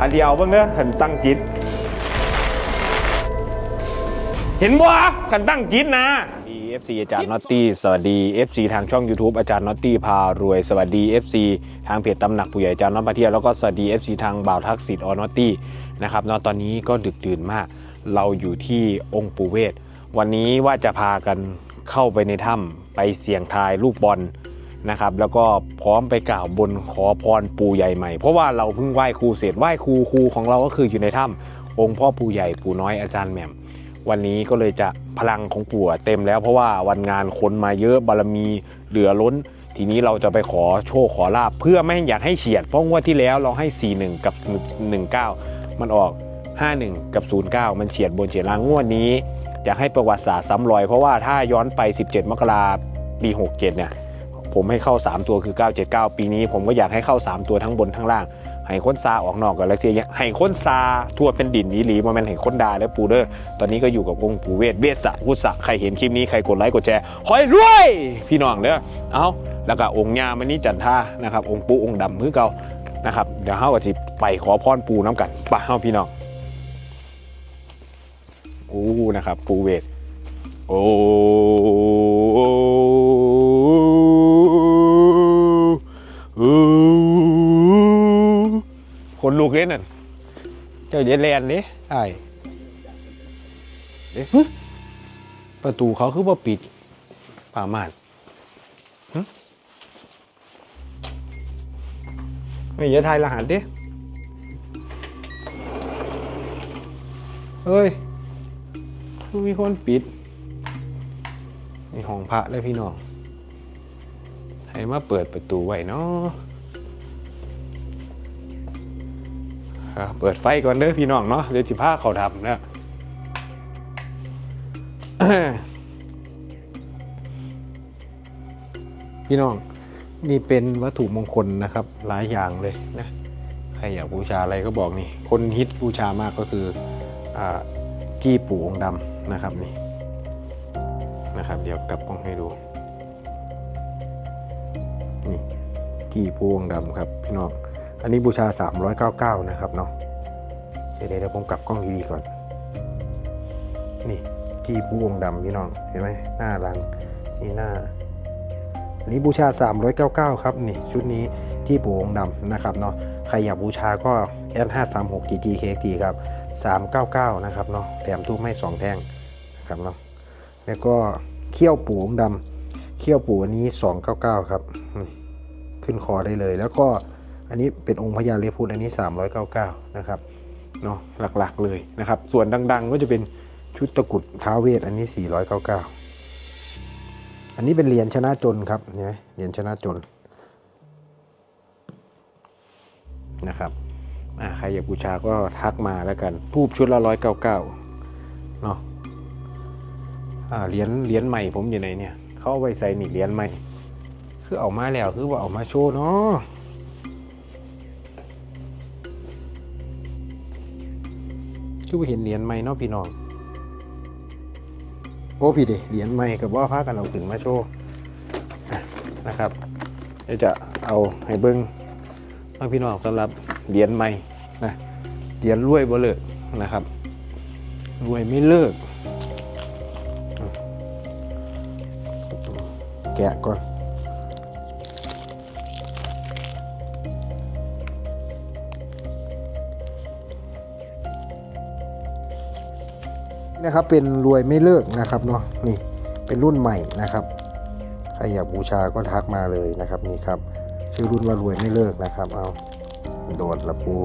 อันเดียวเบิ่งเด้อขันตั้งจิต เห็นบ่ขันตั้งจิตนะดี FC อาจารย์น็อตตี้สวัสดี FC ทางช่อง YouTube อาจารย์น็อตตี้พารวยสวัสดี FC ทางเพจตำหนักผู้ใหญ่อาจารย์น็อตมาเที่ยวแล้วก็สวัสดี FC ทางบ่าวทักษิณออนอตตี้นะครับเนาะตอนนี้ก็ดึกดื่นมาก เราอยู่ที่องค์ปู่เวทวันนี้ว่าจะพากันเข้าไปในถ้ำไปเสี่ยงทายลูกบอล นะครับ แล้วก็พร้อมไปกล่าวบนขอพรปู่ใหญ่ใหม่ เพราะว่าเราเพิ่งไหว้ครูเสร็จไหว้ครูครูของเราก็คืออยู่ในถ้ำองค์พ่อปู่ใหญ่ปู่น้อยอาจารย์แหม่มวันนี้ก็เลยจะพลังของปู่เต็มแล้วเพราะว่าวันงานคนมาเยอะบารมีเหลือล้น ทีนี้เราจะไปขอโชคขอลาบเพื่อไม่อยากให้เฉียดเพราะว่าที่แล้วเราให้ 41 กับ 19 มันออก 51 กับ 09 มันเฉียดบนเฉียดล่างงวดนี้อยากให้ประวัติศาสตร์ซ้ำรอยเพราะว่าถ้าย้อนไป 17 มกราปี 67 เนี่ย ผมให้เข้า 3 ตัวคือ 979 ปีนี้ ผมก็อยากให้เข้า 3 ตัวทั้งบนทั้งล่างให้ค้นซาออกนอกกับรัสเซียให้ค้นซาทั่วเป็นดินนี้หลีมาแมนให้ค้นดาและปูเดอร์ตอนนี้ก็อยู่กับองค์ปู่เวทเวสสะพุทธะใครเห็นคลิปนี้ใครกดไลค์กดแชร์หอยรวยพี่น้องเด้อเอาแล้วก็องค์ยามันนี้จันท่านะครับ องค์ปูองค์ดำคือเก่านะครับเดี๋ยวเฮาก็สิไปขอพรปูน้ำกันไป่ะเฮาพี่น้องโอ้นะครับปูเวทโอ้ เจ้าเยแลนเด้ไอ้เด้ประตูเขาคือว่าปิดป่าม่านไม่อย่าทายรหัสเด้เฮ้ยคือมีคนปิดในห้องพระเลยพี่น้องให้มาเปิดประตูไว้เนาะ เปิดไฟก่อนเด้อพี่น้องเนาะเดี๋ยวจิพาเขาทำนะพี่น้องนี่เป็นวัตถุมงคลนะครับ หลายอย่างเลยนะใครอยากบูชาอะไรก็บอกนี่ คนฮิตบูชามากก็คืออกี้ปู่องค์ดำนะครับนี่นะครับ เดี๋ยวกลับกล้องให้ดูนี่กี้ปู่องค์ดำครับ พี่น้อง อันนี้บูชา 399 นะครับเนาะเดี๋ยวเดี๋ยวผมกลับกล้องดีๆก่อน นี่กี้ปู่องดำพี่น้อง เห็นไหมหน้าหลังนี่หน้า อันนี้บูชา 399 ครับ นี่ ชุดนี้ที่ปู่องดำนะครับเนาะใครอยากบูชาก็ S536 GGKT ครับ 399 นะครับเนาะแถมทูบให้2แท่งนะครับเนาะแล้วก็เขี้ยวปูองดำเขี้ยวปูอันนี้ 299 ครับ ขึ้นคอได้เลยแล้วก็ อันนี้เป็นองค์พญาเลพุทธอันนี้ 399 นะครับเนาะหลักๆเลยนะครับ ส่วนดัง ๆ ก็จะเป็นชุดตะกุดท้าเวทอันนี้ 499 อันนี้เป็นเหรียญชนะจนครับเนไหมเหรียญชนะจนนะครับใครอยากบูชาก็ทักมาแล้วกันทูบชุดละร้อยเก้าเก้าเนาะเหรียญเหรียญใหม่ผมอยู่ไหนเนี่ย เขาเอาไว้ใส่นี่เหรียญใหม่ คือเอามาแล้วคือว่าเอามาโชว์เนาะ คือว่เห็นเหรียญใหม่เนาะพี่น้องโอ้พี่ดิเหรียญใหม่กับว่าพากันเอาขึ้นมาโชว์นะครับเดี๋ยวจะเอาให้เบิ้งให้พี่น้องสำหรับเหรียญใหม่นะเหรียญรวยบ่เลิกนะครับรวยไม่เลิกแกะก่อน นะครับเป็นรวยไม่เลิกนะครับเนาะนี่เป็นรุ่นใหม่นะครับใครอยากบูชาก็ทักมาเลยนะครับนี่ครับชื่อรุ่นว่ารวยไม่เลิกนะครับเอาโดดละปู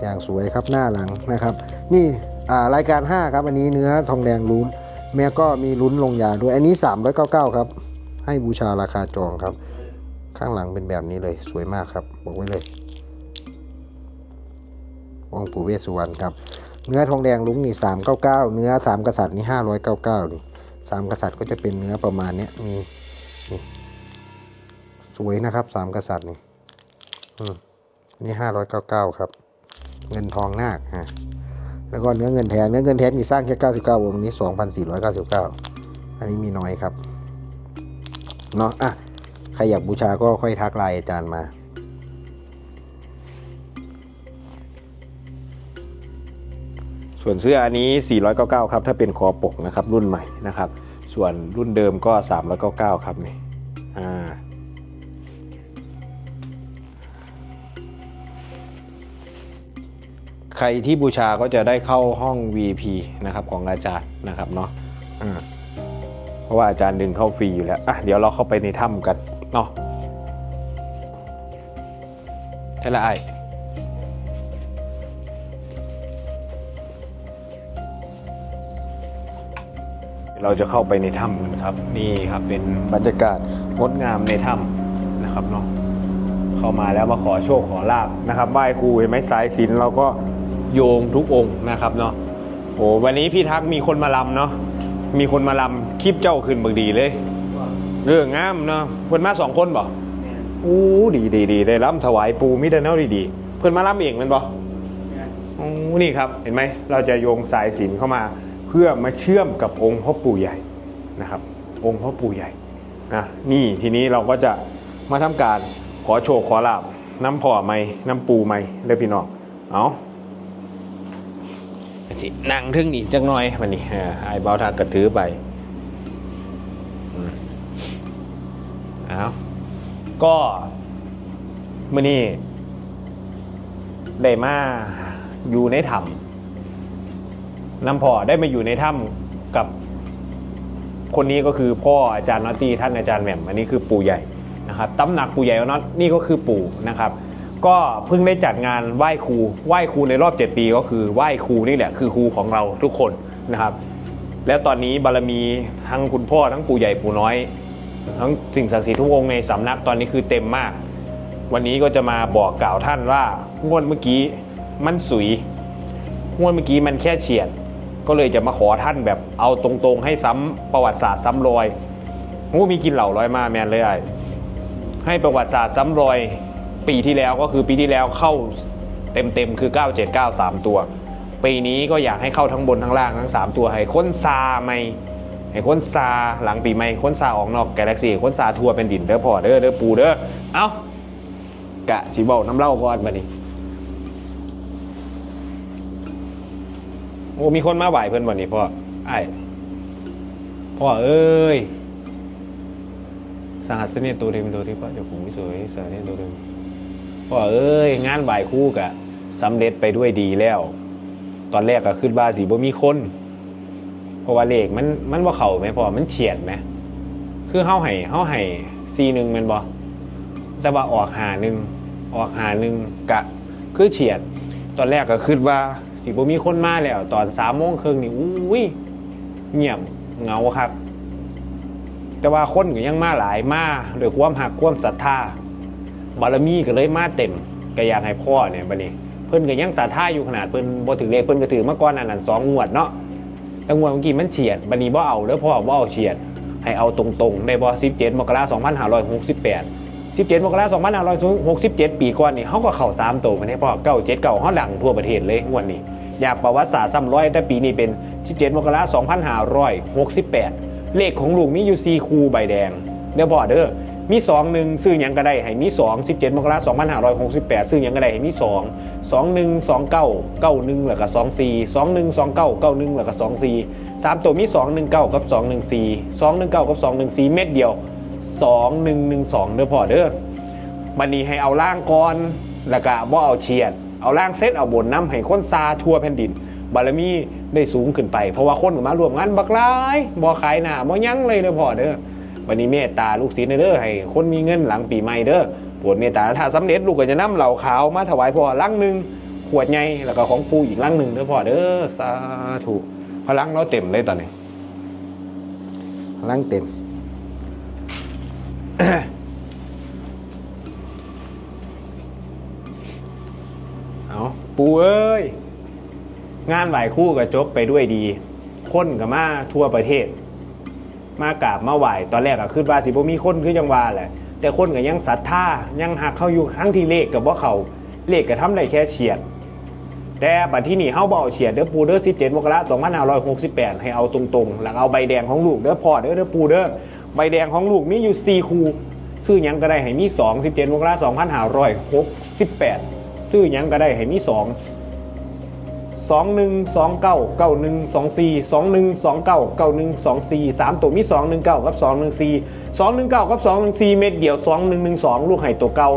อย่างสวยครับหน้าหลังนะครับ นี่อ่ารายการ 5 ครับอันนี้เนื้อทองแดงลุ้นแม่ก็มีลุ้นลงยาด้วยอันนี้ 399 ครับ ให้บูชาราคาจองครับ ข้างหลังเป็นแบบนี้เลยสวยมากครับ บอกไว้เลยองค์ปู่เวสสุวรรณครับ เนื้อทองแดงลุงนี่399เนื้อสามกษัตริย์นี่599นี่สามกษัตริย์ก็จะเป็นเนื้อประมาณนี้มีนี่สวยนะครับสามกษัตริย์นี่อืมนี่599ครับ เงินทองนาคฮะแล้วก็เนื้อเงินแทนเนื้อเงินแทนมีสร้างแค่99องค์นี้2,499อันนี้มีน้อยครับเนาะอะใครอยากบูชาก็ค่อยทักไลน์อาจารย์มา ส่วนเสื้ออันนี้ 499 ครับถ้าเป็นคอปกนะครับรุ่นใหม่นะครับ ส่วนรุ่นเดิมก็ 399 ครับนี่อ่าใครที่บูชาก็จะได้เข้าห้อง VP นะครับของอาจารย์นะครับเนาะอ่าเพราะว่าอาจารย์ดึงเข้าฟรีอยู่แล้วอะเดี๋ยวเราเข้าไปในถ้ำกันเนาะใช่ละไอ เราจะเข้าไปในถ้ำกันครับ นี่ครับเป็นบรรยากาศงดงามในถ้ำนะครับเนาะเข้ามาแล้วมาขอโชคขอลาบนะครับไหว้ครูเห็นไหมสายสิญจนเราก็โยงทุกองค์นะครับเนาะโอ้วันนี้พี่ทักมีคนมาลำเนาะมีคนมาลำคลิปเจ้าขึ้นบางดีเลย เรื่องงามเนาะเพื่อนมาสองคนบ่อู้ดีดีดีได้ลำถวายปูมิเดเนลดีดีๆ เพื่อนมาลำเองมันบ่อู้นี่ครับเห็นไหมเราจะโยงสายสิญจนเข้ามา พื่อมาเชื่อมกับองค์พ่อปู่ใหญ่นะครับ องค์พ่อปู่ใหญ่นะนี่ทีนี้เราก็จะมาทำการขอโชคขอลาบน้ำพ่อไม่น้ำปูไม่เด้อพี่น้องเอาสินั่งทึ่งนี่จักหน่อยมันนี่เออไอ้เบาทากระถือไปเอาก็มื่อนี้ได้มาอยู่ในถ้ำ น้ำพ่อได้มาอยู่ในถ้ำกับคนนี้ก็คือพ่ออาจารย์นอตตี้ท่านอาจารย์แหม่มอันนี้คือปู่ใหญ่นะครับตำหนักปู่ใหญ่น็อตนี่ก็คือปู่นะครับ ก็เพิ่งได้จัดงานไหว้ครูไหว้ครูในรอบ 7 ปีก็คือไหว้ครูนี่แหละคือครูของเราทุกคนนะครับ แล้วตอนนี้บารมีทั้งคุณพ่อทั้งปู่ใหญ่ปู่น้อย ทั้งสิ่งศักดิ์สิทธิ์ทุกองค์ในสำนักตอนนี้คือเต็มมาก วันนี้ก็จะมาบอกกล่าวท่านว่างวดเมื่อกี้มันสุยงวดเมื่อกี้มันแค่เฉียด ก็เลยจะมาขอท่านแบบเอาตรงๆ ให้ซ้ำประวัติศาสตร์ซ้ำรอยงูมีกินเหล่าร้อยมาแมนเลยไอ้ให้ประวัติศาสตร์ซ้ำรอยปีที่แล้วก็คือปีที่แล้วเข้าเต็มๆคือ 9793 ตัว ปีนี้ก็อยากให้เข้าทั้งบนทั้งล่างทั้ง 3 ตัวให้ค้นซาไม่ให้ค้นซาหลังปีใหม่ค้นซาออกนอกกาแล็กซี่ค้นซาทัวร์เป็นดินเด้อพอเด้อเด้อปูเด้อเอ้ากะสิเบ้าน้ำเล่าก่อนมานี่ อ้มีคนมาไหวเพื่อนวันนี้พ่อไอ้พ่อเอ้ยสหัสเนตตัวเดิมตัวที่พ่อเจ้าของวิสุยสหัสเนตตัวเดิมพ่อเอ้ย งานไหวคู่กะสำเร็จไปด้วยดีแล้ว ตอนแรกก็ขึ้นบ้าสีบ่มีคน เพราะว่าเลขมันมันบ่เข่าไหมพ่อมันเฉียดไหมคือเฮาให้เฮาให้ซีหนึ่งมันบ่แต่ว่าออกหาหนึ่งออกหาหนึ่งกะ คือเฉียด ตอนแรกก็คิดว่า สิบ่มีคนมาแล้ว ตอนสามโมงครึ่งนี่อุ้ยเงียบเงาครับ แต่ว่าคนก็ยังมาหลายมาด้วยความหักความศรัทธาบารมีก็เลยมาเต็มก็อยากให้พ่อเนี่ยบัดนี้ เพิ่นก็ยังศรัทธาอยู่ขนาดเพิ่นบ่ถึงเลขเพิ่นก็ถือมาก่อนอันนั้นสองงวดเนาะแต่งวดเมื่อกี้มันเฉียดบัดนี้บ่เอาเด้อพ่อบ่เอาเฉียด ให้เอาตรงๆได้บ่17มกราคม2568 17มกราคม2567 ปีก่อนนี่เขาก็เข้า3ตัวมาให้พ่อ9 7 9เขาดังทั่วประเทศเลยงวดนี้ อยากประวัติศาสตร์ซ้ำร้อยแต่ปีนี้เป็น 17 มกราคม2568 เลขของลูกมีอยู่4คูใบแดง เดี๋ยวพ่อเด้อมี2 1ซื้อหยังก็ได้ให้มี 2 17 มกราคม2568 ซื้อหยังก็ได้ให้มี 2 2 1 2 9 9 1แล้วก็2 4 2 1 2 9 9 1แล้วก็2 4 3 ตัวมี 2 1 9 กับ 2 1 4 2 1 9 กับ 2 1 4 เม็ดเดียว 2 1 1 2 เด้อพ่อเด้อบันนี้ให้เอาล่างก่อนแล้วก็บ่เอาเฉียด เอาล่างเซตเอาบนน้ำให้คนซาทั่วแผ่นดิน บารมีได้สูงขึ้นไป เพราะว่าคนก็มารวมงานบักลายบ่ขายหน้าบ่ยั้งเลยเด้อพ่อเด้อบันนี้เมตตาลูกศิษย์เด้อให้คนมีเงินหลังปีใหม่เด้อปรดเมตตาถ้าสำเร็จลูกก็จะนำเหล่าขาวมาถวายพ่อลังหนึ่งขวดใหญ่แล้วก็ของปูอีกลังหนึ่งเด้อพ่อเด้อสาธุพลังเราเต็มเลยตอนนี้พลังเต็ม เอา ปูเอ้ย งานไหวคู่กับจบไปด้วยดี คนกับมาทั่วประเทศ มากราบมาไหวตอนแรกอะคือว่าสิบ่มีคนคือจังหวาแหละ แต่คนก็ยังศรัทธายังหักเข้าอยู่ทั้งที่เลขกับว่าเขาเลขก็ทำได้แค่เฉียด แต่บัดที่นี่เฮาบ่เอาเฉียดเด้อปูเด้อ17มกราคม2568 ให้เอาตรงๆแล้วเอาใบแดงของลูกเด้อพ่อเด้อเด้อปูเด้อใบแดงของลูกมีอยู่4คู่ซื้อหยังก็ได้ให้มี2 17มกราคม2568 ซื้อยังก็ได้ให้มี2สองหนึ่งสองเก้าเก้าหนึ่งสองสี่สองหนึ่งสองเก้าเก้าหนึ่งสองสี่สามตัวมีสองหนึ่งเก้ากับสองหนึ่งสี่สองหนึ่งเก้ากับสองหนึ่งสี่เม็ดเดียวสองหนึ่งหนึ่งสองลูกไห่ตัวเก่า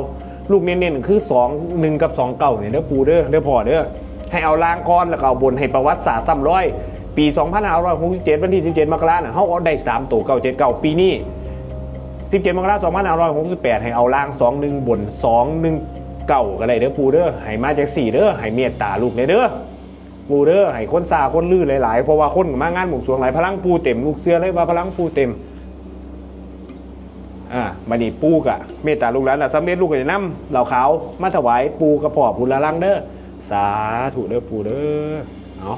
ลูกเน้นๆคือสองหนึ่งกับสองเก้าเนี่ยเด้อปูเด้อเด้อพอเด้อให้เอาล่างก้อนแล้วก็เอาบนให้ประวัติศาสตร์ซ้ำร้อยปี2567วันที่ 17 มกราคมเขาเอาได้ 3 ตัวเก่า7เก่าปีนี้ 17 มกราคม2568 ให้เอาล่าง 21 บน เก่าก็ได้เด้อปูเด้อให้มาจาก4เด้อให้เมตตาลูกเด้อเด้อปูเด้อให้คนซาคนลื่นหลายๆเพราะว่าคนมางานหมู่สวงหลายพลังปูเต็มลูกเสื้อเลยว่าพลังปูเต็มอ่าบัดนี้ปูกะเมตตาลูกหลานน่ะสำเร็จลูกก็จะนำเหล่าขาวมาถวายปูกระพอบปูละลังเด้อสาธุเด้อปูเด้อเอา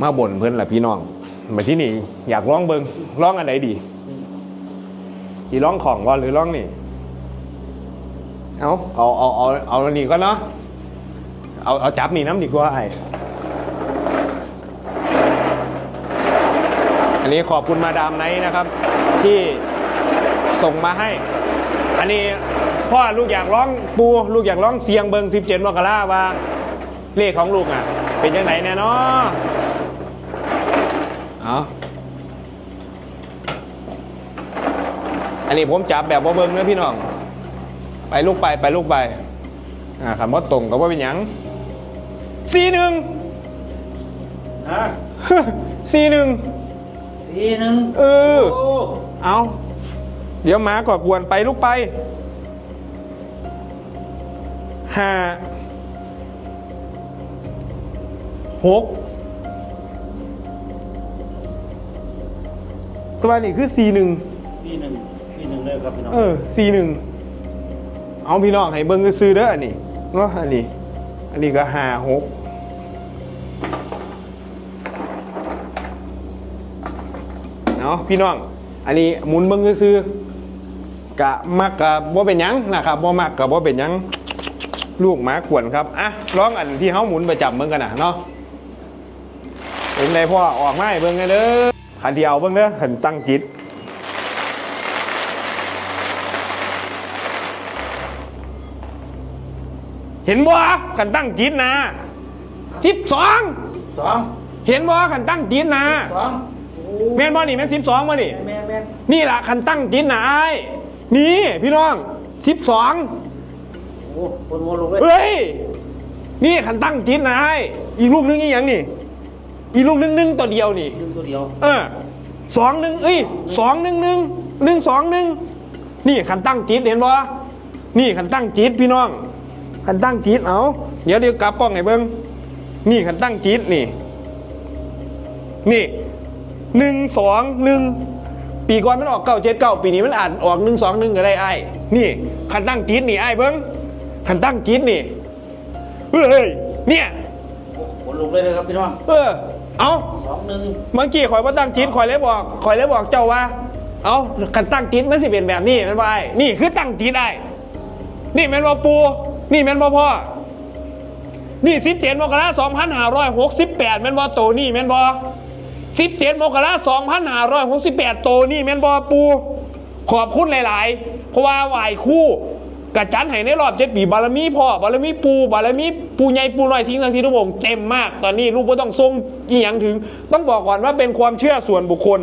มาบ่นเพิ่อนละพี่น้องมาที่นี่อยากร้องเบิงร้องอันไหนดีอีร้องของก่อนหรือร้องนี่ เอาเอาเอาเอาเอาอันนี้ก็เนาะเอาเอาจับนี่น้ำดีกว่าไออันนี้ขอบคุณมาดามไนท์นะครับ ที่ส่งมาให้ อันนี้พ่อลูกอยากร้องปูลูกอยากร้องเสียงเบิง17มกราว่าเลขของลูกอะ เป็นยังไงแน่นาะเอาอันนี้ผมจับแบบว่าเบิงเนื้อพี่น้อง ไปลูกไปไปลูกไปอ่าคำว่าตรงกับว่าเป็นหยังสี่หนึ่งฮะสี่หนึ่งสี่หนึ่งเออโอ้เอาเดี๋ยวหมาก่อกวนไปลูกไปห้าหกตัวนี้คือสี่หนึ่งสี่หนึ่งสี่หนึ่งเลยครับพี่น้อง เออสี่หนึ่ง เอาพี่น้องให้เบิ้งซื้อเด้ออันนี้เนาะอันนี้ อันนี้ก็ห้าหกเนาะพี่น้อง อันนี้หมุนเบิ้งซื้อกะมักกะบ่เป็นยังนะครับบ่มักกะบ่เป็นยังลูกหมากวนครับอะร้องอันที่เฮาหมุนประจำเบิ่งกันนะเนาะเป็นไงพ่อออกไม้เบิ่งกันเด้อคันที่เอาเบิ่งเด้อคันตั้งจิต เห็นบ่ขันตั้งจิตนะสิบสองสองเห็นบ่ขันตั้งจิตนะสองโอ้แม่นบ่นี่แม่นสิบสองบ่นี่แม่แม่นี่ล่ะขันตั้งจิตนะไอ้ายนี่พี่น้องสิบสองโอ้คนวัวลงเลยเฮ้ยนี่ขันตั้งจิตนะไอ้ายอีกลูกนึงอีกอย่างนี่ อีกลูกนึงนึงตัวเดียวนี่ดึงตัวเดียวเออสองหนึ่งเอ้ยสองหนึ่งหนึ่งหนึ่งสองหนึ่งนี่ขันตั้งจิตเห็นบ่นี่ขันตั้งจิตพี่น้อง ขันตั้งจิตเอาเดี๋ยวเดี๋ยวกลับกล้องให้เบิ้งนี่ขันตั้งจิตนี่ นี่หนึ่งสองหนึ่งปีก่อนมันออกเก้าเจ็ดเก้าปีนี้มันอาจออกหนึ่งสองหนึ่งก็ได้ไอ้ายนี่ขันตั้งจิตนี่ไอ้ายเบิ้งขันตั้งจิตนี่เฮ้ยเนี่ยโอ้คนลงเลยนะครับพี่น้องเออเอาสองหนึ่งเมื่อกี้ข่อยว่าตั้งจิตข่อยเลยบอกข่อยเลยบอกเจ้าว่าเอากันตั้งจิตมันสิเป็นแบบนี้แมันว่าไอ้นี่คือตั้งจิตไอ้นี่แม่นบ่ปู นี่แม่นบ่พ่อ นี่สิบเจ็ดมกราสองพันห้าร้อยหกสิบแปดแม่นบ่โตนี่แม่นบ่สิบเจ็ดมกราสองพันห้าร้อยหกสิบแปดโตนี่แม่นบ่ปู ขอบคุณหลาย ๆ เพราะว่าไหวคู่กระจันให้ในรอบเจ็ดปีบารมีพ่อบารมีปูบารมีปูใหญ่ปูน้อยสิงสังสีทุกองเต็มมาก ตอนนี้ลูกก็ต้องทรงอีหยังถึง ต้องบอกก่อนว่าเป็นความเชื่อส่วนบุคคล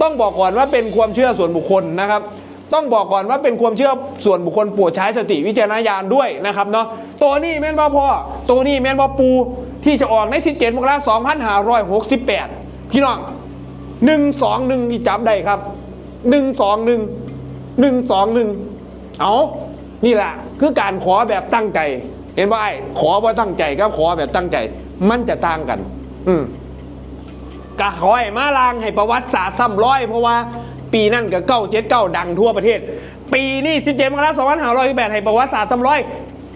ต้องบอกก่อนว่าเป็นความเชื่อส่วนบุคคลนะครับ ต้องบอกก่อนว่าเป็นความเชื่อส่วนบุคคลโปรดใช้สติวิจารณญาณด้วยนะครับเนาะตัวนี้แม่นบ่พ่อตัวนี้แม่นบ่ปู ที่จะออกใน 17มกราคม2568 พี่น้องหนึ่งสองหนึ่งที่จับได้ครับหนึ่งสองหนึ่งหนึ่งสองหนึ่งเอานี่แหละคือการขอแบบตั้งใจ เห็นว่าไอ้ขอว่าตั้งใจกับขอแบบตั้งใจ มันจะต่างกัน อืมกะขอให้มาลางให้ประวัติศาสตร์ซ้ำร้อยเพราะว่า ปีนั่นกับเก้าเจ็ดเก้าดังทั่วประเทศ ปีนี้สิบเจ็ดมกราสองพันห้าร้อยแปดให้ประวัติศาสตร์ซ้ำร้อย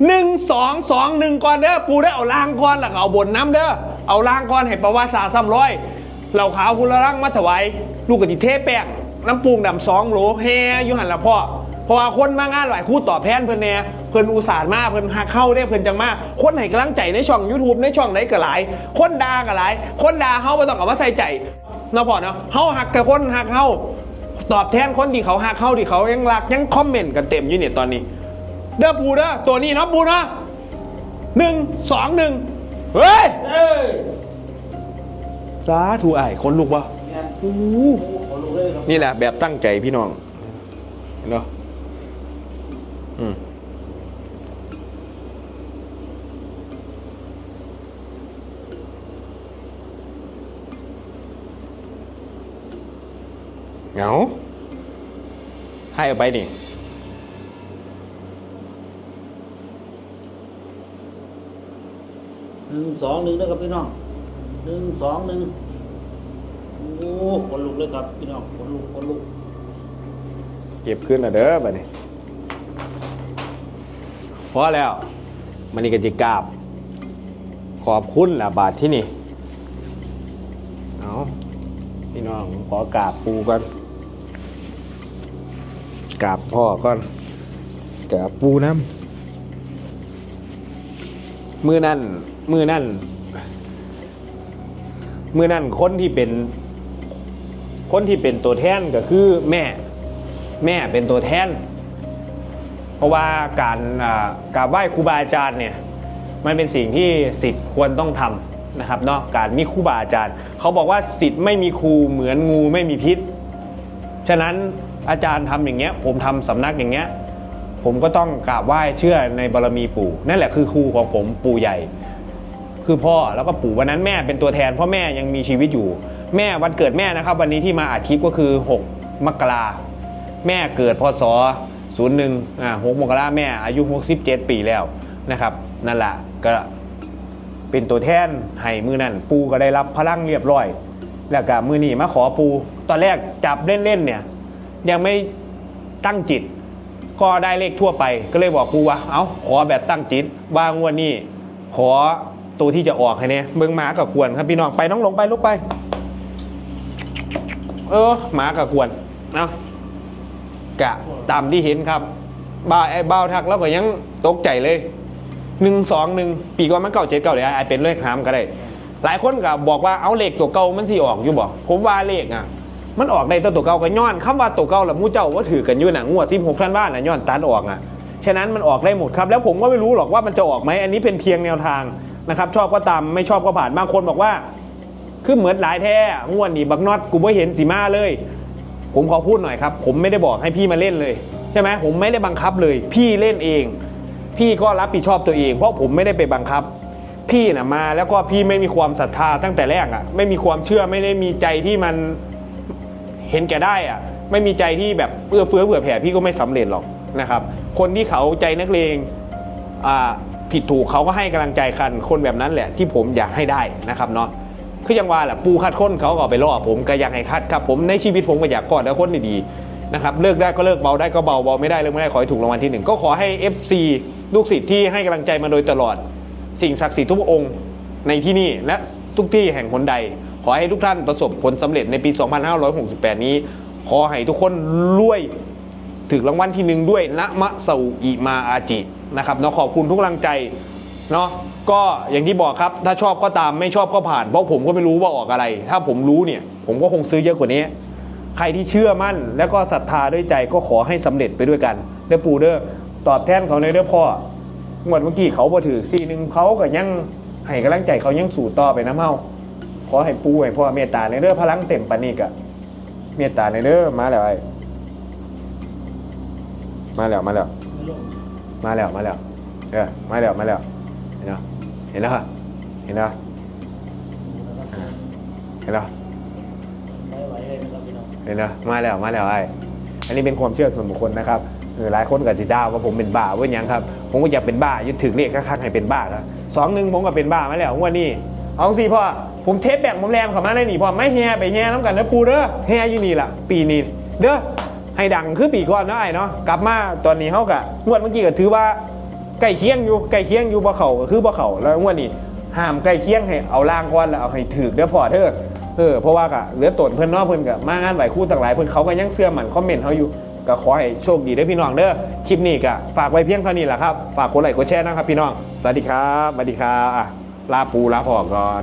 หนึ่งสองสองหนึ่งก่อนเด้อปูได้อเอาลางก่อนแล้วก็เอาบนน้ำเด้อเอาลางก่อนให้ประวัติศาสตร์ซ้ำร้อยเหล่าขาวคุณละรังมาถวายลูกกะทิเทแป้งน้ำปรุงดำสองโหลแฮยู่หันละพ่อเพราะว่าคนมางานหลายคู่ตอบแทนเพิ่นแน่เพิ่นอุตส่าห์มาเพิ่นหักเข้าได้เพิ่นจังมาคนให้กำลังใจในช่อง YouTube ในช่องไหนก็หลาย คนด่าก็หลาย คนด่าเฮาบ่ต้องเอามาใส่ใจเนาะพ่อเนาะเฮาหักกับคนหักเฮา ตอบแทนคนที่เขาหักเฮาที่เขายังรักยังคอมเมนต์กันเต็มอยู่เนี่ยตอนนี้ เด้อปูเด้อตัวนี้เนาะปูเนาะหนึ่งสองหนึ่งเฮ้ยเอ้ยสาธุไอ้ายคนลุกวะเนี่ยโอ้โหโอ้ขนลุกเลยครับนี่แหละแบบตั้งใจพี่น้องเห็นเนาะอืม เหงาให้เอาไปนี่หนึ่งสองหนึ่งนะครับพี่น้องหนึ่งสองหนึ่งโอ้ขนลุกเลยครับพี่น้องขนลุกขนลุกเก็บขึ้นอะเด้อบัดนี้พอแล้วมันนี่ก็จิกราบ ขอบคุณละบาทที่นี่เอาพี่น้องผมขอกราบปูก่อน กราบพ่อก่อนกราบปูน้ำมือนั่นมือนั่นมือนั่นคนที่เป็น คนที่เป็นตัวแทนก็คือแม่ แม่เป็นตัวแทน เพราะว่าการอ่ากราบไหว้ครูบาอาจารย์เนี่ยมันเป็นสิ่งที่สิทธิ์ควรต้องทำนะครับเนาะการมีครูบาอาจารย์ เขาบอกว่าสิทธิ์ไม่มีครูเหมือนงูไม่มีพิษ ฉะนั้น อาจารย์ทำอย่างเงี้ย ผมทำสำนักอย่างเงี้ย ผมก็ต้องกราบไหว้เชื่อในบารมีปู่ นั่นแหละคือครูของผมปู่ใหญ่ คือพ่อแล้วก็ปู่วันนั้นแม่เป็นตัวแทนเพราะแม่ยังมีชีวิตอยู่ แม่วันเกิดแม่นะครับ วันนี้ที่มาอัดคลิปก็คือ 6 มกราแม่เกิดพศ01อ่า6มกราแม่อายุ 67 ปีแล้วนะครับ นั่นแหละก็เป็นตัวแทนให้มือนั่นปูก็ได้รับพลังเรียบร้อย แล้วก็มือนี่มาขอปูตอนแรกจับเล่นๆเนี่ย ยังไม่ตั้งจิต ก็ได้เลขทั่วไป ก็เลยบอกปูว่า เอาขอแบบตั้งจิตว่างวดนี้ขอตัวที่จะออกให้เนี่ยเบิ่งหมากับควรครับพี่น้องไปน้องลงไปลุกไป เออหมากับควรเอากะตามที่เห็นครับบ่าไอ้บ่าวทักแล้วก็ยังตกใจเลยหนึ่งสองหนึ่งปีก่อนมันเก่าเจ็ดเก่าเลยไอ้เป็นเลขหามก็ได้ หลายคนก็บอกว่าเอาเลขตัวเก่ามันสิออกอยู่บอกผมว่าเลขอะ มันออกได้ตัวตัวเก่าก็ย้อนคำว่าตัวเก่าแล้วมู้เจ้าว่าถือกันอยู่หนังงวดสิบหกท่านบ้านนะย้อนตัดออกอะฉะนั้นมันออกได้หมดครับ แล้วผมก็ไม่รู้หรอกว่ามันจะออกไหมอันนี้เป็นเพียงแนวทางนะครับชอบก็ตามไม่ชอบก็ผ่านบางคนบอกว่า คือเหมือนหลายแท้งวดนี้บักน็อตกูไม่เห็นสีมาเลย ผมขอพูดหน่อยครับ ผมไม่ได้บอกให้พี่มาเล่นเลยใช่ไหมผมไม่ได้บังคับเลย พี่เล่นเอง พี่ก็รับผิดชอบตัวเอง เพราะผมไม่ได้ไปบังคับ พี่นะมาแล้วก็พี่ไม่มีความศรัทธาตั้งแต่แรกอะ ไม่มีความเชื่อไม่ได้มีใจที่มัน เห็นแก่ได้อะไม่มีใจที่แบบเอื้อเฟื้อเผื่อแผ่พี่ก็ไม่สำเร็จหรอกนะครับ คนที่เขาใจนักเลงอ่าผิดถูกเขาก็ให้กำลังใจกันคนแบบนั้นแหละที่ผมอยากให้ได้นะครับเนาะคือยังว่าแหละปูคัดค้นเขาก็ไปล่อผมก็อยากให้คัดครับผมในชีวิตผมก็อยากกอดแล้วคนดีๆนะครับเลิกได้ก็เลิกเบาได้ก็เบาเบาไม่ได้เลิกไม่ได้ขอให้ถูกรางวัลที่หนึ่งก็ขอให้ FC ลูกศิษย์ที่ให้กำลังใจมาโดยตลอด สิ่งศักดิ์สิทธิ์ทุกองค์ในที่นี่และทุกที่แห่งหนใด ขอให้ทุกท่านประสบผลสำเร็จในปี 2568 นี้ ขอให้ทุกคนรวยถึงรางวัลที่หนึ่งด้วยนะมะเซาอิมาอาจินะครับเนาะขอบคุณทุกกำลังใจเนาะก็อย่างที่บอกครับ ถ้าชอบก็ตามไม่ชอบก็ผ่าน เพราะผมก็ไม่รู้ว่าออกอะไร ถ้าผมรู้เนี่ย ผมก็คงซื้อเยอะกว่านี้ ใครที่เชื่อมั่น แล้วก็ศรัทธาด้วยใจก็ขอให้สำเร็จไปด้วยกันเด้อปูเด้อตอบแทนเขาในเด้อพ่องวดเมื่อกี้เขาบ่ถือซีหนึ่งเขาก็ยังให้กำลังใจเขายังสู่ต่อไปน้ำเฮา ขอให้ปูให้พ่อเมตตาในเด้อพลังเต็มปานนี้กะเมตตาในเด้อมาแล้วไอ้มาแล้วมาแล้ว มาแล้วมาแล้วเออมาแล้วมาแล้วเห็นเนาะเห็นแล้วเห็นแล้วเห็นแล้วไหวเห็นแล้วมาแล้วมาแล้วไอ้อันนี้เป็นความเชื่อส่วนบุคคลนะครับหลายคนกับจิดาวว่าผมเป็นบ้าเว้ยยังครับ ผมก็อยากเป็นบ้ายึดถึงเลขข้างๆให้เป็นบ้าครับสองหนึ่งผมก็เป็นบ้ามาแล้วงวดนี้ เอาสิพ่อผมเทปแบ่งผมแรมเขามาได้หนีพ่อไม่แฮไปแฮน้ำกันนะปูเด้อแฮอยู่นี่ล่ะ ปีนี้เด้อให้ดังคือปีก่อนเนาะไอ้เนาะกลับมาตอนนี้เขากะงวดเมื่อกี้ก็ถือว่าใกล้เคียงอยู่ใกล้เคียงอยู่บ่เขาคือบ่เขาแล้วงวดนี้ห้ามใกล้เคียงให้เอาล่างก่อนแล้วเอาให้ถือเด้อพ่อเด้อเออเพราะว่ากะเหลือตนเพื่อนนอกเพื่อนกะมางานไหวคู่ต่างหลายเพื่อนเขาก็ยังเสื้อหมันคอมเมนต์เขาอยู่ก็ขอให้โชคดีเด้พี่น้องเด้อคลิปนี้ก็ฝากไว้เพียงเท่านี้แหละครับฝากกดไลค์กดแชร์นะครับพี่น้องสวัสดีครับสวัสดีครับอะ ลาปูลาพอก่อน